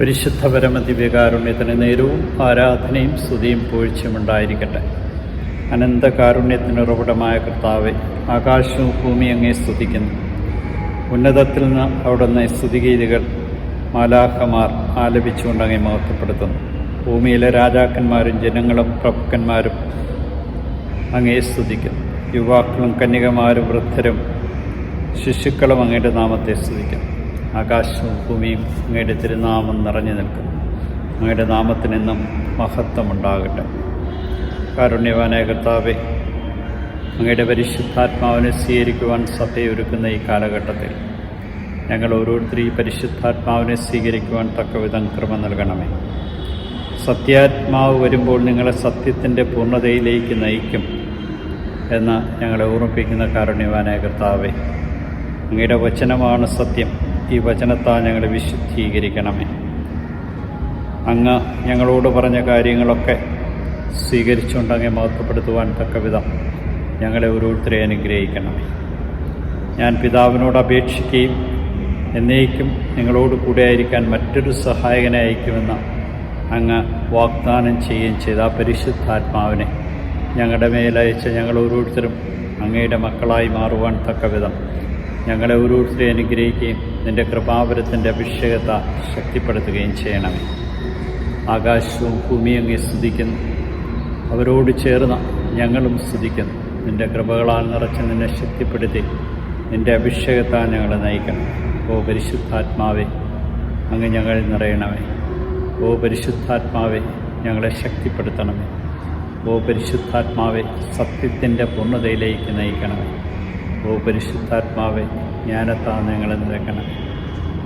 പരിശുദ്ധ പരമദിവ്യകാരുണ്യത്തിന് നേരവും ആരാധനയും സ്തുതിയും പൂഴ്ചയും ഉണ്ടായിരിക്കട്ടെ. അനന്തകാരുണ്യത്തിന് ഉറവിടമായ കർത്താവെ ആകാശവും ഭൂമി അങ്ങേ സ്തുതിക്കുന്നു. ഉന്നതത്തിൽ നിന്ന് അവിടുന്ന് സ്തുതിഗീതികൾ മാലാഹമാർ ആലപിച്ചുകൊണ്ട് അങ്ങേ മഹത്വപ്പെടുത്തുന്നു. ഭൂമിയിലെ രാജാക്കന്മാരും ജനങ്ങളും പ്രഭുക്കന്മാരും അങ്ങേ സ്തുതിക്കുന്നു. യുവാക്കളും കന്യകമാരും വൃദ്ധരും ശിശുക്കളും അങ്ങയുടെ നാമത്തെ സ്തുതിക്കുന്നു. ആകാശവും ഭൂമിയും അങ്ങയുടെ തിരുനാമം നിറഞ്ഞു നിൽക്കുന്നു അങ്ങയുടെ നാമത്തിനെന്നും മഹത്വമുണ്ടാകട്ടെ. കാരുണ്യവാനായ കർത്താവെ അങ്ങയുടെ പരിശുദ്ധാത്മാവിനെ സ്വീകരിക്കുവാൻ സഭയൊരുക്കുന്ന ഈ കാലഘട്ടത്തിൽ ഞങ്ങൾ ഓരോരുത്തരും ഈ പരിശുദ്ധാത്മാവിനെ സ്വീകരിക്കുവാൻ തക്കവിധം കൃപ നൽകണമേ. സത്യാത്മാവ് വരുമ്പോൾ നിങ്ങളെ സത്യത്തിന്റെ പൂർണതയിലേക്ക് നയിക്കും എന്ന് ഞങ്ങളെ ഓർമ്മിപ്പിക്കുന്ന കാരുണ്യവാനായ കർത്താവെ അങ്ങയുടെ വചനമാണ് സത്യം. ഈ വചനത്താൽ ഞങ്ങളെ വിശുദ്ധീകരിക്കണമേ. അങ്ങ് ഞങ്ങളോട് പറഞ്ഞ കാര്യങ്ങളൊക്കെ സ്വീകരിച്ചുകൊണ്ട് അങ്ങെ മഹത്വപ്പെടുത്തുവാൻ തക്കവിധം ഞങ്ങളെ ഓരോരുത്തരെ അനുഗ്രഹിക്കണമേ. ഞാൻ പിതാവിനോട് അപേക്ഷിക്കുകയും എന്നേക്കും നിങ്ങളോട് കൂടെ ആയിരിക്കാൻ മറ്റൊരു സഹായകനെ അയക്കുമെന്ന് അങ്ങ് വാഗ്ദാനം ചെയ്യുകയും ചെയ്ത ആ പരിശുദ്ധാത്മാവിനെ ഞങ്ങളുടെ മേലയച്ച ഞങ്ങൾ ഓരോരുത്തരും അങ്ങയുടെ മക്കളായി മാറുവാൻ തക്കവിധം ഞങ്ങളെ ഓരോരുത്തരെ അനുഗ്രഹിക്കുകയും നിന്റെ കൃപാവരത്തിന്റെ അഭിഷേകത ശക്തിപ്പെടുത്തുകയും ചെയ്യണമേ. ആകാശവും ഭൂമിയും അങ്ങേ സ്തുതിക്കുന്നു. അവരോട് ചേർന്ന് ഞങ്ങളും സ്തുതിക്കുന്നു. നിന്റെ കൃപകളാൽ നിറച്ച് നിന്നെ ശക്തിപ്പെടുത്തി നിന്റെ അഭിഷേകത്താൽ ഞങ്ങളെ നയിക്കണം. ഓ പരിശുദ്ധാത്മാവെ അങ്ങ് ഞങ്ങൾ നിറയണമേ. ഓ പരിശുദ്ധാത്മാവെ ഞങ്ങളെ ശക്തിപ്പെടുത്തണമേ. ഓ പരിശുദ്ധാത്മാവെ സത്യത്തിന്റെ പൂർണതയിലേക്ക് നയിക്കണമേ. ഓ പരിശുദ്ധാത്മാവെ ജ്ഞാനത്താൽ ഞങ്ങളെ നിറയ്ക്കണം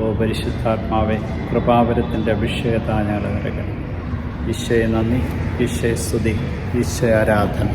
ഓ പരിശുദ്ധാത്മാവെ കൃപാവരത്തിന്റെ അഭിഷേകത്താൽ ഞങ്ങളെ നിറയ്ക്കണം ഈശോയെ നന്ദി ഈശോയെ സ്തുതി ഈശോയെ ആരാധന.